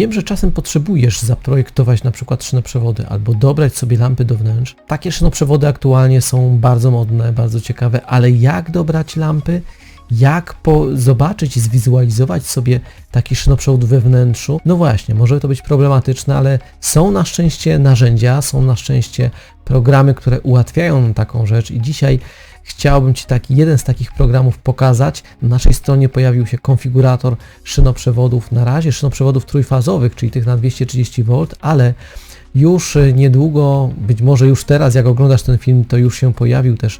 Wiem, że czasem potrzebujesz zaprojektować na przykład szynoprzewody albo dobrać sobie lampy do wnętrz. Takie szynoprzewody aktualnie są bardzo modne, bardzo ciekawe, ale jak dobrać lampy? Jak po, zobaczyć i zwizualizować sobie taki szynoprzewód we wnętrzu? No właśnie, może to być problematyczne, ale są na szczęście narzędzia, są na szczęście programy, które ułatwiają taką rzecz i dzisiaj chciałbym Ci taki jeden z takich programów pokazać. Na naszej stronie pojawił się konfigurator szynoprzewodów, na razie szynoprzewodów trójfazowych, czyli tych na 230V, ale już niedługo, być może już teraz, jak oglądasz ten film, to już się pojawił też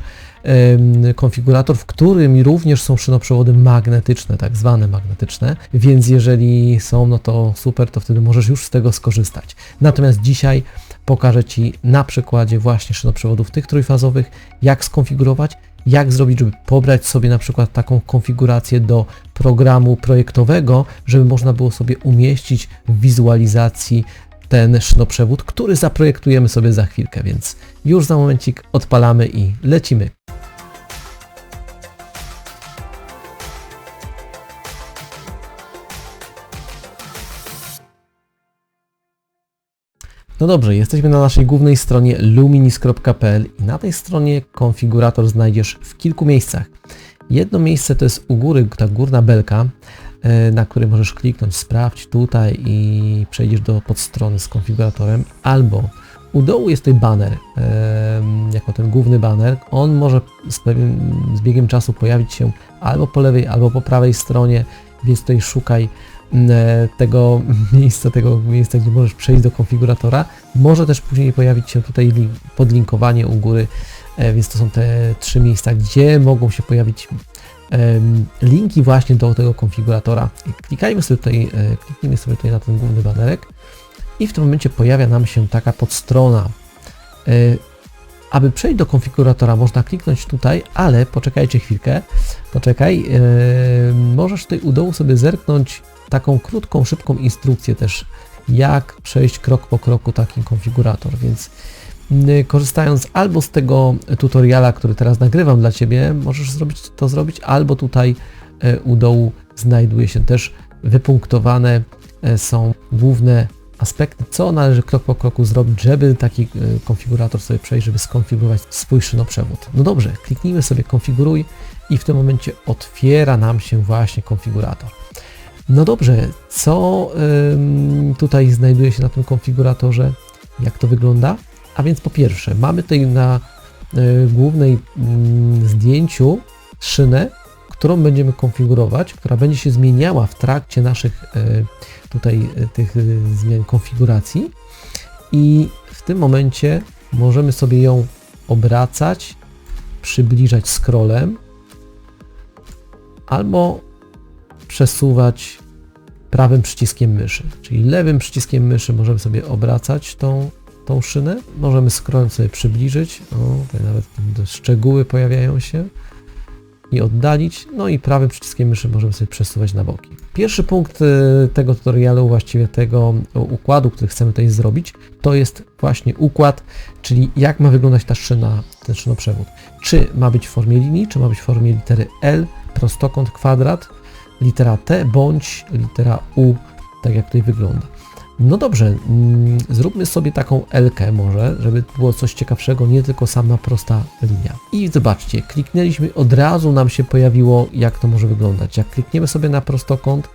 konfigurator, w którym również są szynoprzewody magnetyczne, tak zwane magnetyczne, więc jeżeli są, no to super, to wtedy możesz już z tego skorzystać. Natomiast dzisiaj pokażę Ci na przykładzie właśnie szynoprzewodów tych trójfazowych, jak skonfigurować, jak zrobić, żeby pobrać sobie na przykład taką konfigurację do programu projektowego, żeby można było sobie umieścić w wizualizacji ten szynoprzewód, który zaprojektujemy sobie za chwilkę, więc już za momencik odpalamy i lecimy. No dobrze, jesteśmy na naszej głównej stronie luminis.pl i na tej stronie konfigurator znajdziesz w kilku miejscach. Jedno miejsce to jest u góry, ta górna belka, e, na której możesz kliknąć sprawdź tutaj i przejdziesz do podstrony z konfiguratorem, albo u dołu jest tutaj banner, jako ten główny banner. On może z pewnym z biegiem czasu pojawić się albo po lewej, albo po prawej stronie, więc tutaj szukaj tego miejsca, tego miejsca, gdzie możesz przejść do konfiguratora. Może też później pojawić się tutaj link, podlinkowanie u góry, e, więc to są te trzy miejsca, gdzie mogą się pojawić linki właśnie do tego konfiguratora. Klikajmy sobie tutaj, e, kliknijmy sobie tutaj na ten główny banerek i w tym momencie pojawia nam się taka podstrona. E, Aby przejść do konfiguratora można kliknąć tutaj, ale poczekajcie chwilkę, poczekaj, e, możesz tutaj u dołu sobie zerknąć taką krótką, szybką instrukcję też, jak przejść krok po kroku taki konfigurator, więc y, korzystając albo z tego tutoriala, który teraz nagrywam dla Ciebie, możesz zrobić to zrobić, albo tutaj y, u dołu znajduje się też wypunktowane y, są główne aspekty, co należy krok po kroku zrobić, żeby taki y, konfigurator sobie przejść, żeby skonfigurować swój szynoprzewód. No dobrze, kliknijmy sobie konfiguruj i w tym momencie otwiera nam się właśnie konfigurator. No dobrze, co tutaj znajduje się na tym konfiguratorze? Jak to wygląda? A więc po pierwsze, mamy tutaj na y, głównej mm, zdjęciu szynę, którą będziemy konfigurować, która będzie się zmieniała w trakcie naszych y, tutaj y, tych zmian konfiguracji i w tym momencie możemy sobie ją obracać, przybliżać scrollem albo przesuwać prawym przyciskiem myszy. Czyli lewym przyciskiem myszy możemy sobie obracać tą, tą szynę. Możemy scrollem sobie przybliżyć. O, tutaj nawet szczegóły pojawiają się. I oddalić. No i prawym przyciskiem myszy możemy sobie przesuwać na boki. Pierwszy punkt y, tego tutorialu, właściwie tego układu, który chcemy tutaj zrobić, to jest właśnie układ, czyli jak ma wyglądać ta szyna, ten szynoprzewód. Czy ma być w formie linii, czy ma być w formie litery L, prostokąt, kwadrat, litera T bądź litera U, tak jak tutaj wygląda. No dobrze, mm, zróbmy sobie taką L może, żeby było coś ciekawszego, nie tylko sama prosta linia. I zobaczcie, kliknęliśmy, od razu nam się pojawiło, jak to może wyglądać. Jak klikniemy sobie na prostokąt,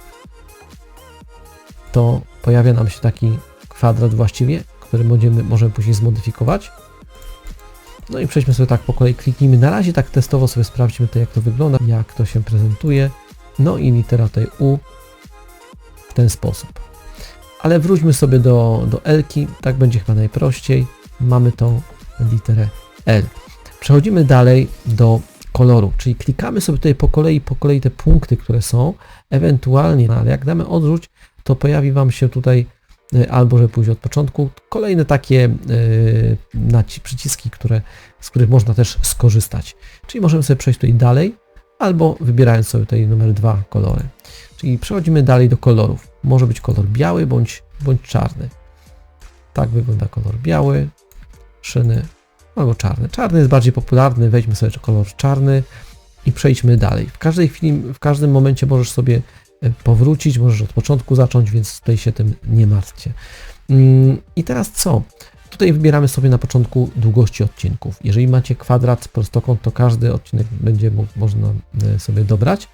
to pojawia nam się taki kwadrat właściwie, który będziemy, możemy później zmodyfikować. No i przejdźmy sobie tak po kolei, kliknijmy. Na razie tak testowo sobie sprawdźmy to, jak to wygląda, jak to się prezentuje. No i litera tej U w ten sposób. Ale wróćmy sobie do, do L-ki, tak będzie chyba najprościej. Mamy tą literę L. Przechodzimy dalej do koloru, czyli klikamy sobie tutaj po kolei, po kolei te punkty, które są, ewentualnie, no ale jak damy odrzuć, to pojawi Wam się tutaj y, albo, żeby pójść od początku, kolejne takie yy, przyciski, które, z których można też skorzystać. Czyli możemy sobie przejść tutaj dalej, albo wybierając sobie tutaj numer dwa kolory. Czyli przechodzimy dalej do kolorów. Może być kolor biały bądź, bądź czarny. Tak wygląda kolor biały, szyny albo czarny. Czarny jest bardziej popularny, weźmy sobie kolor czarny i przejdźmy dalej. W każdej chwili, w każdym momencie możesz sobie e, powrócić, możesz od początku zacząć, więc tutaj się tym nie martwcie. Mm, I teraz co? Tutaj wybieramy sobie na początku długości odcinków. Jeżeli macie kwadrat, prostokąt, to każdy odcinek będzie mógł, można e, sobie dobrać.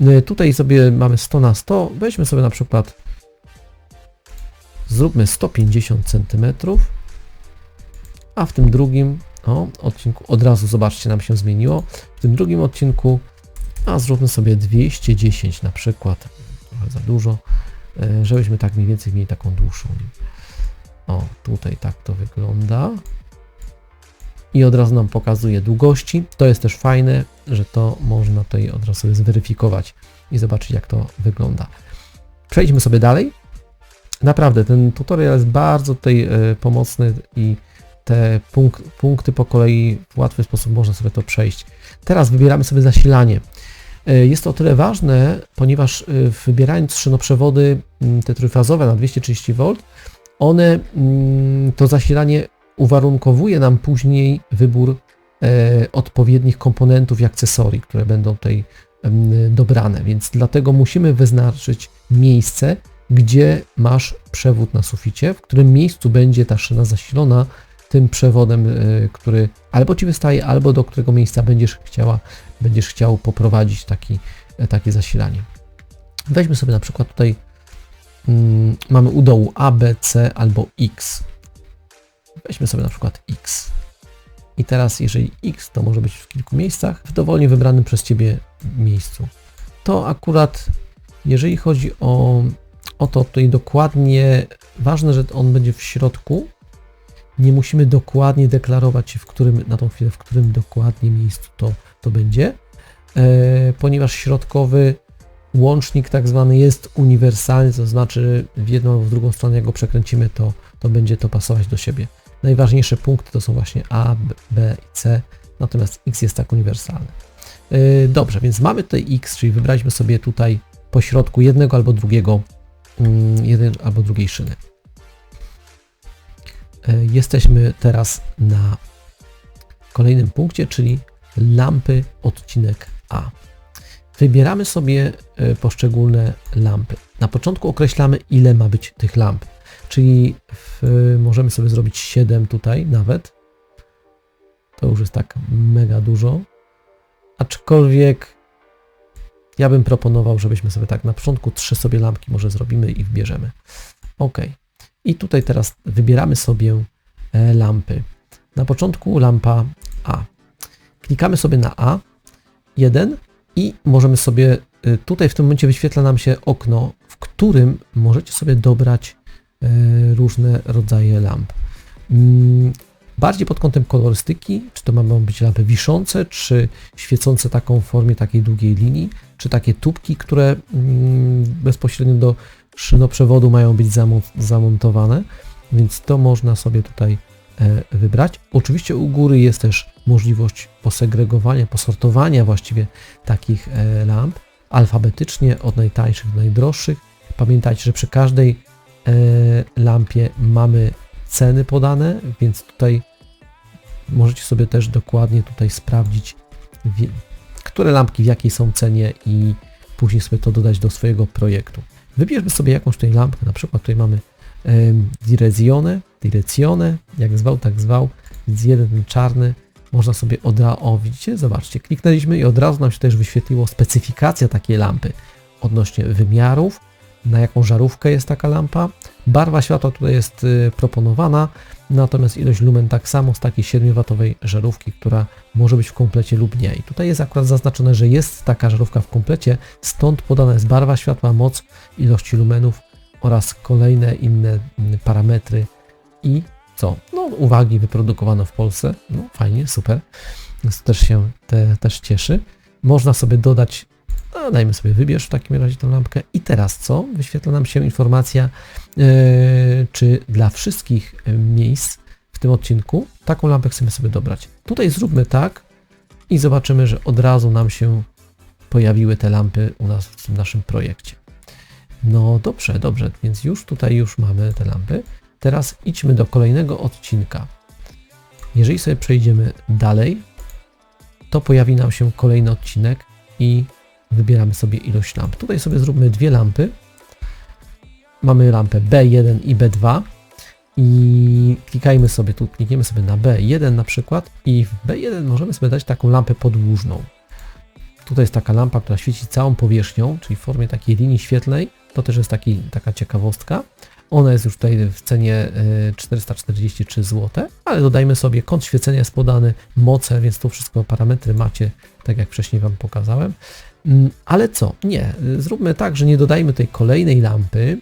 E, tutaj sobie mamy 100 na 100. Weźmy sobie na przykład, zróbmy 150 cm, a w tym drugim o, odcinku od razu zobaczcie, nam się zmieniło. W tym drugim odcinku, a zróbmy sobie 210 na przykład, trochę za dużo, e, żebyśmy tak mniej więcej mieli taką dłuższą. O, tutaj tak to wygląda. I od razu nam pokazuje długości. To jest też fajne, że to można tutaj od razu zweryfikować i zobaczyć jak to wygląda. Przejdźmy sobie dalej. Naprawdę, ten tutorial jest bardzo tutaj y, pomocny i te punk punkty po kolei w łatwy sposób można sobie to przejść. Teraz wybieramy sobie zasilanie. E, jest to o tyle ważne, ponieważ e, wybierając szynoprzewody te trójfazowe na 230V, one, mm, to zasilanie uwarunkowuje nam później wybór e, odpowiednich komponentów i akcesorii, które będą tutaj dobrane, więc dlatego musimy wyznaczyć miejsce, gdzie masz przewód na suficie, w którym miejscu będzie ta szyna zasilona tym przewodem, y, który albo ci wystaje, albo do którego miejsca będziesz chciała, będziesz chciał poprowadzić taki, e, takie zasilanie. Weźmy sobie na przykład tutaj mm, mamy u dołu A, B, C albo X. Weźmy sobie na przykład X. I teraz jeżeli X to może być w kilku miejscach, w dowolnie wybranym przez Ciebie miejscu. To akurat jeżeli chodzi o, o to tutaj dokładnie ważne, że on będzie w środku, nie musimy dokładnie deklarować, w którym, na tą chwilę, w którym dokładnie miejscu to, to będzie, e, ponieważ środkowy łącznik tak zwany jest uniwersalny, to znaczy w jedną albo w drugą stronę, jak go przekręcimy, to, to będzie to pasować do siebie. Najważniejsze punkty to są właśnie A, B i C, natomiast X jest tak uniwersalny. E, dobrze, więc mamy tutaj X, czyli wybraliśmy sobie tutaj po środku jednego albo drugiego, mm, jeden albo drugiej szyny. E, jesteśmy teraz na kolejnym punkcie, czyli lampy odcinek A. Wybieramy sobie e, poszczególne lampy. Na początku określamy, ile ma być tych lamp, czyli w, możemy sobie zrobić 7 tutaj nawet. To już jest tak mega dużo. Aczkolwiek ja bym proponował, żebyśmy sobie tak na początku trzy sobie lampki może zrobimy i wbierzemy. OK. I tutaj teraz wybieramy sobie e, lampy. Na początku lampa A. Klikamy sobie na A1 i możemy sobie, e, tutaj w tym momencie wyświetla nam się okno, w którym możecie sobie dobrać e, różne rodzaje lamp. Mm, bardziej pod kątem kolorystyki, czy to mają być lampy wiszące, czy świecące taką w formie takiej długiej linii, czy takie tubki, które mm, bezpośrednio do szynoprzewodu mają być zamontowane, więc to można sobie tutaj wybrać. Oczywiście u góry jest też możliwość posegregowania, posortowania właściwie takich e, lamp alfabetycznie od najtańszych do najdroższych. Pamiętajcie, że przy każdej e, lampie mamy ceny podane, więc tutaj możecie sobie też dokładnie tutaj sprawdzić, które lampki w jakiej są cenie i później sobie to dodać do swojego projektu. Wybierzmy sobie jakąś tutaj lampkę, na przykład tutaj mamy Direzione, Direzione, jak zwał, tak zwał, więc jeden czarny, można sobie od razu, o widzicie, zobaczcie, kliknęliśmy i od razu nam się też wyświetliło specyfikacja takiej lampy odnośnie wymiarów, na jaką żarówkę jest taka lampa. Barwa światła tutaj jest y, proponowana, natomiast ilość lumen tak samo z takiej 7W żarówki, która może być w komplecie lub nie. I tutaj jest akurat zaznaczone, że jest taka żarówka w komplecie, stąd podana jest barwa światła, moc, ilości lumenów oraz kolejne inne mm, parametry i co? No uwagi wyprodukowano w Polsce, no fajnie, super, więc też się te, też cieszy. Można sobie dodać no, dajmy sobie wybierz w takim razie tę lampkę. I teraz co? Wyświetla nam się informacja, yy, czy dla wszystkich e, miejsc w tym odcinku taką lampę chcemy sobie dobrać. Tutaj zróbmy tak i zobaczymy, że od razu nam się pojawiły te lampy u nas w naszym projekcie. No dobrze, dobrze, więc już tutaj już mamy te lampy. Teraz idźmy do kolejnego odcinka. Jeżeli sobie przejdziemy dalej, to pojawi nam się kolejny odcinek i wybieramy sobie ilość lamp. Tutaj sobie zróbmy dwie lampy. Mamy lampę B1 i B2 i klikajmy sobie tu, klikniemy sobie na B1 na przykład i w B1 możemy sobie dać taką lampę podłużną. Tutaj jest taka lampa, która świeci całą powierzchnią, czyli w formie takiej linii świetlnej. To też jest taki, taka ciekawostka. Ona jest już tutaj w cenie e, 443 zł, ale dodajmy sobie kąt świecenia jest podany, moce, więc to wszystko parametry macie, tak jak wcześniej Wam pokazałem. Mm, Ale co? Nie, zróbmy tak, że nie dodajmy tej kolejnej lampy,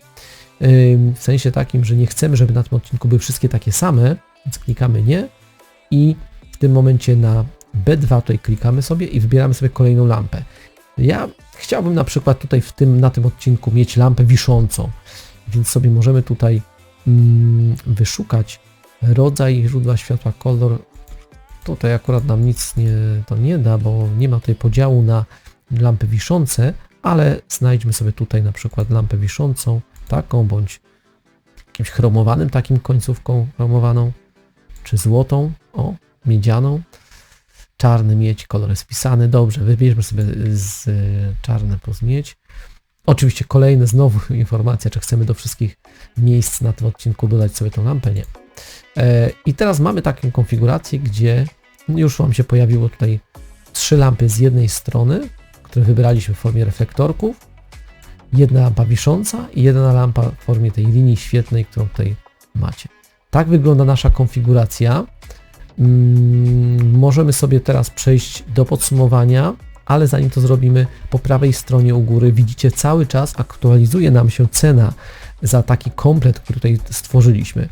w sensie takim, że nie chcemy, żeby na tym odcinku były wszystkie takie same, więc klikamy nie i w tym momencie na B2 tutaj klikamy sobie i wybieramy sobie kolejną lampę. Ja chciałbym na przykład tutaj w tym, na tym odcinku mieć lampę wiszącą, więc sobie możemy tutaj mm, wyszukać rodzaj źródła światła, kolor. Tutaj akurat nam nic nie, to nie da, bo nie ma tutaj podziału na lampy wiszące, ale znajdźmy sobie tutaj na przykład lampę wiszącą, taką bądź jakimś chromowanym takim końcówką chromowaną, czy złotą, o, miedzianą. Czarny miedź, kolor jest wpisany. Dobrze, wybierzmy sobie z czarny plus miedź. Oczywiście kolejne znowu informacja, czy chcemy do wszystkich miejsc na tym odcinku dodać sobie tą lampę, nie. E, I teraz mamy taką konfigurację, gdzie już Wam się pojawiło tutaj trzy lampy z jednej strony, które wybraliśmy w formie reflektorków, jedna lampa wisząca i jedna lampa w formie tej linii świetnej, którą tutaj macie. Tak wygląda nasza konfiguracja. Mm, możemy sobie teraz przejść do podsumowania, ale zanim to zrobimy, po prawej stronie u góry widzicie cały czas aktualizuje nam się cena za taki komplet, który tutaj stworzyliśmy.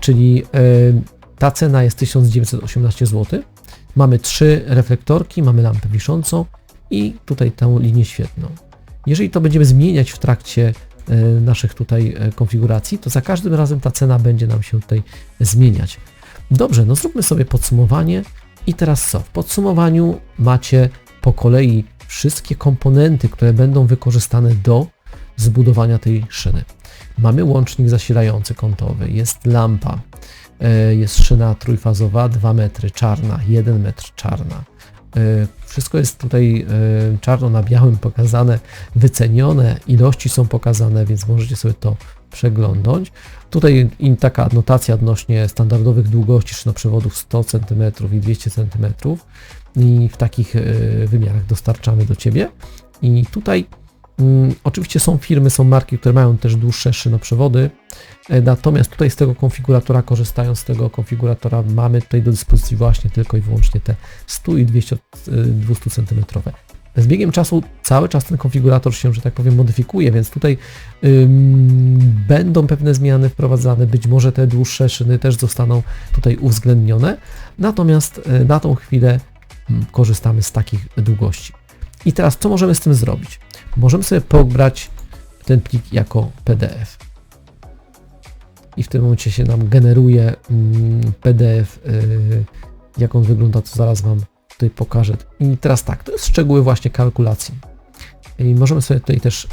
Czyli e, ta cena jest 1918 zł. Mamy trzy reflektorki, mamy lampę wiszącą i tutaj tę linię świetną. Jeżeli to będziemy zmieniać w trakcie e, naszych tutaj e, konfiguracji, to za każdym razem ta cena będzie nam się tutaj zmieniać. Dobrze, no zróbmy sobie podsumowanie i teraz co? W podsumowaniu macie po kolei wszystkie komponenty, które będą wykorzystane do zbudowania tej szyny. Mamy łącznik zasilający kątowy, jest lampa, e, jest szyna trójfazowa 2 metry czarna, 1 metr czarna. Wszystko jest tutaj czarno na białym pokazane, wycenione, ilości są pokazane, więc możecie sobie to przeglądnąć. Tutaj taka adnotacja odnośnie standardowych długości szynoprzewodów 100 cm i 200 cm i w takich wymiarach dostarczamy do Ciebie. I tutaj mm, oczywiście są firmy, są marki, które mają też dłuższe szynoprzewody, natomiast tutaj z tego konfiguratora, korzystając z tego konfiguratora, mamy tutaj do dyspozycji właśnie tylko i wyłącznie te 100 i 200, 200 cm. Z biegiem czasu cały czas ten konfigurator się, że tak powiem, modyfikuje, więc tutaj ym, będą pewne zmiany wprowadzane, być może te dłuższe szyny też zostaną tutaj uwzględnione, natomiast y, na tą chwilę y, korzystamy z takich długości. I teraz co możemy z tym zrobić? Możemy sobie pobrać ten plik jako PDF. I w tym momencie się nam generuje mm, PDF, y, jak on wygląda, to zaraz Wam tutaj pokażę. I teraz tak, to jest szczegóły właśnie kalkulacji. I możemy sobie tutaj też y,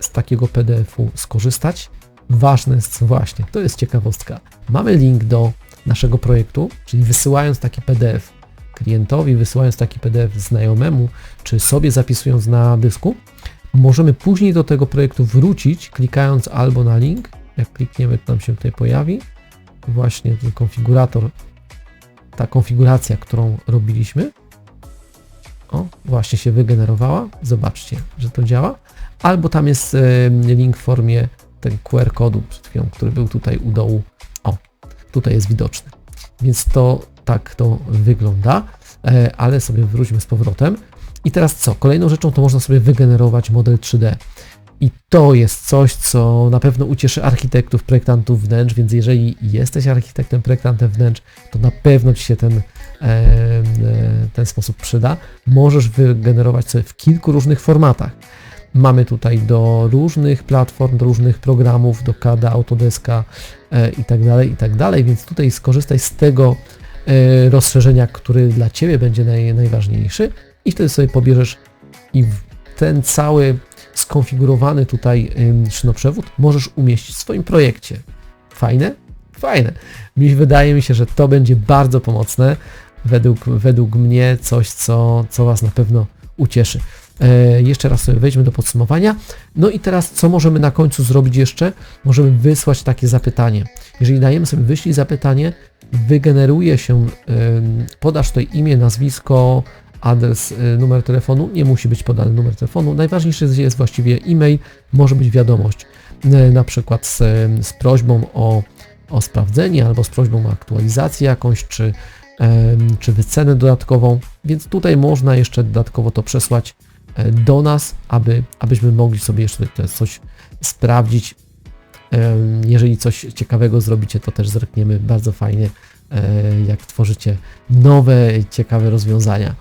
z takiego PDF-u skorzystać. Ważne jest właśnie, to jest ciekawostka. Mamy link do naszego projektu, czyli wysyłając taki PDF klientowi, wysyłając taki PDF znajomemu, czy sobie zapisując na dysku, możemy później do tego projektu wrócić, klikając albo na link, jak klikniemy, to nam się tutaj pojawi właśnie ten konfigurator ta konfiguracja, którą robiliśmy, o, właśnie się wygenerowała. Zobaczcie, że to działa. Albo tam jest link w formie ten QR kodu przed chwilą, który był tutaj u dołu. O, tutaj jest widoczny. Więc to tak to wygląda, e, ale sobie wróćmy z powrotem. I teraz co? Kolejną rzeczą to można sobie wygenerować model 3D. I to jest coś, co na pewno ucieszy architektów, projektantów wnętrz, więc jeżeli jesteś architektem, projektantem wnętrz, to na pewno Ci się ten, ten sposób przyda. Możesz wygenerować sobie w kilku różnych formatach. Mamy tutaj do różnych platform, do różnych programów, do CAD, Autodeska e, i tak tak więc tutaj skorzystaj z tego e, rozszerzenia, który dla Ciebie będzie naj, najważniejszy i wtedy sobie pobierzesz i ten cały skonfigurowany tutaj szynoprzewód możesz umieścić w swoim projekcie. Fajne? Fajne. Mi wydaje mi się, że to będzie bardzo pomocne. Według, według mnie coś, co, co Was na pewno ucieszy. E, jeszcze raz sobie wejdźmy do podsumowania. No i teraz co możemy na końcu zrobić jeszcze? Możemy wysłać takie zapytanie. Jeżeli dajemy sobie wyślij zapytanie, wygeneruje się, podasz tutaj imię, nazwisko, adres, y, numer telefonu, nie musi być podany numer telefonu, najważniejszy jest właściwie e-mail, może być wiadomość, y, na przykład z, z prośbą o, o sprawdzenie albo z prośbą o aktualizację jakąś, czy, czy wycenę dodatkową, więc tutaj można jeszcze dodatkowo to przesłać e, do nas, aby, abyśmy mogli sobie jeszcze coś sprawdzić. Jeżeli coś ciekawego zrobicie, to też zerkniemy. Bardzo fajnie, e, jak tworzycie nowe, ciekawe rozwiązania.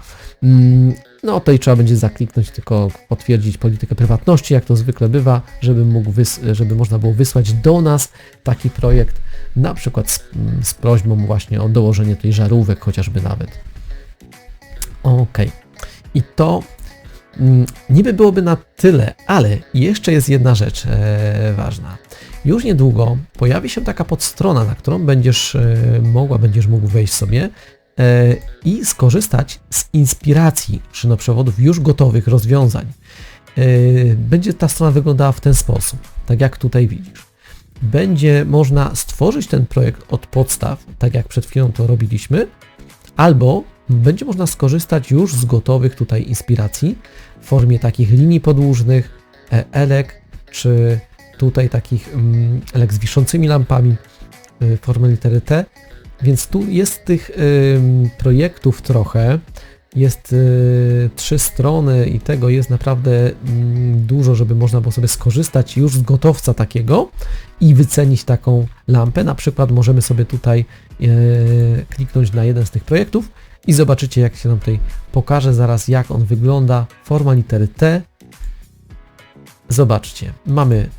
Mm, no tutaj trzeba będzie zakliknąć, tylko potwierdzić politykę prywatności, jak to zwykle bywa, żeby, mógł żeby można było wysłać do nas taki projekt, na przykład z, mm, z prośbą właśnie o dołożenie tej żarówek chociażby nawet. Ok. I to mm, niby byłoby na tyle, ale jeszcze jest jedna rzecz e, ważna. Już niedługo pojawi się taka podstrona, na którą będziesz e, mogła, będziesz mógł wejść sobie i skorzystać z inspiracji szynoprzewodów już gotowych rozwiązań. E, będzie ta strona wyglądała w ten sposób, tak jak tutaj widzisz. Będzie można stworzyć ten projekt od podstaw, tak jak przed chwilą to robiliśmy, albo będzie można skorzystać już z gotowych tutaj inspiracji w formie takich linii podłużnych, e, elek, czy tutaj takich mm, elek z wiszącymi lampami, w formie litery T, więc tu jest tych y, projektów trochę, jest y, trzy strony i tego jest naprawdę y, dużo, żeby można było sobie skorzystać już z gotowca takiego i wycenić taką lampę. Na przykład możemy sobie tutaj y, kliknąć na jeden z tych projektów i zobaczycie jak się nam tutaj pokaże zaraz jak on wygląda. Forma litery T. Zobaczcie, mamy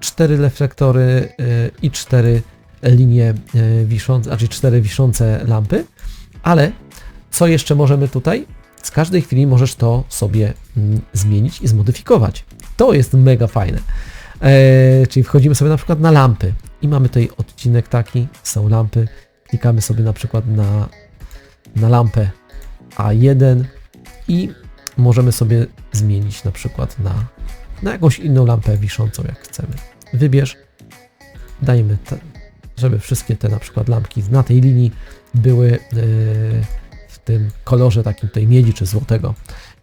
cztery reflektory y, i cztery linie e, wiszące, znaczy cztery wiszące lampy, ale co jeszcze możemy tutaj? Z każdej chwili możesz to sobie mm, zmienić i zmodyfikować. To jest mega fajne. E, czyli wchodzimy sobie na przykład na lampy i mamy tutaj odcinek taki, są lampy, klikamy sobie na przykład na, na lampę A1 i możemy sobie zmienić na przykład na, na jakąś inną lampę wiszącą, jak chcemy. Wybierz, dajmy żeby wszystkie te na przykład lampki na tej linii były e, w tym kolorze takim tej miedzi czy złotego.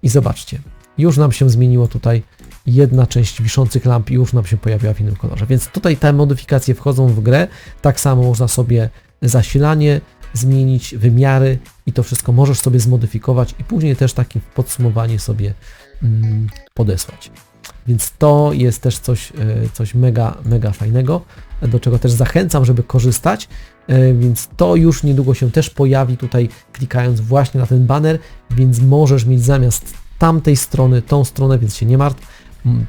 I zobaczcie, już nam się zmieniło tutaj jedna część wiszących lamp i już nam się pojawiła w innym kolorze. Więc tutaj te modyfikacje wchodzą w grę. Tak samo można sobie zasilanie zmienić, wymiary i to wszystko możesz sobie zmodyfikować i później też takie podsumowanie sobie mm, podesłać. Więc to jest też coś, e, coś mega, mega fajnego, do czego też zachęcam, żeby korzystać. E, więc to już niedługo się też pojawi tutaj, klikając właśnie na ten banner, więc możesz mieć zamiast tamtej strony tą stronę, więc się nie martw.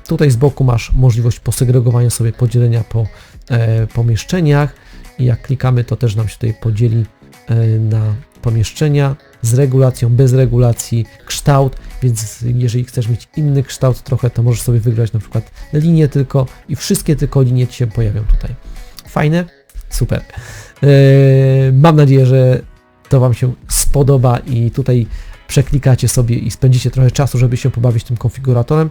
Tutaj z boku masz możliwość posegregowania sobie podzielenia po e, pomieszczeniach i jak klikamy, to też nam się tutaj podzieli e, na pomieszczenia z regulacją, bez regulacji, kształt, więc jeżeli chcesz mieć inny kształt trochę, to możesz sobie wygrać na przykład linię tylko i wszystkie tylko linie Ci się pojawią tutaj. Fajne? Super. Yy, mam nadzieję, że to Wam się spodoba i tutaj przeklikacie sobie i spędzicie trochę czasu, żeby się pobawić tym konfiguratorem.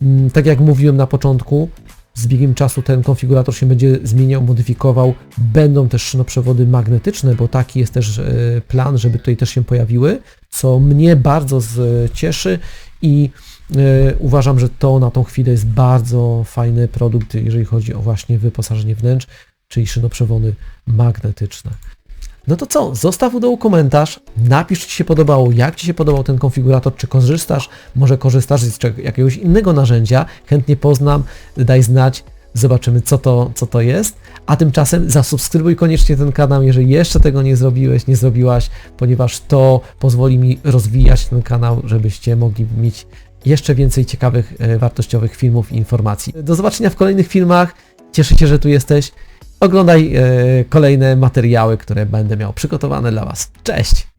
Yy, tak jak mówiłem na początku, z biegiem czasu ten konfigurator się będzie zmieniał, modyfikował. Będą też szynoprzewody magnetyczne, bo taki jest też e, plan, żeby tutaj też się pojawiły, co mnie bardzo cieszy i e, uważam, że to na tą chwilę jest bardzo fajny produkt, jeżeli chodzi o właśnie wyposażenie wnętrz, czyli szynoprzewody magnetyczne. No to co? Zostaw u dołu komentarz, napisz, czy Ci się podobało, jak Ci się podobał ten konfigurator, czy korzystasz, może korzystasz z jakiegoś innego narzędzia, chętnie poznam, daj znać, zobaczymy co to, co to jest. A tymczasem zasubskrybuj koniecznie ten kanał, jeżeli jeszcze tego nie zrobiłeś, nie zrobiłaś, ponieważ to pozwoli mi rozwijać ten kanał, żebyście mogli mieć jeszcze więcej ciekawych, e, wartościowych filmów i informacji. Do zobaczenia w kolejnych filmach. Cieszę się, że tu jesteś. Oglądaj e, kolejne materiały, które będę miał przygotowane dla Was. Cześć!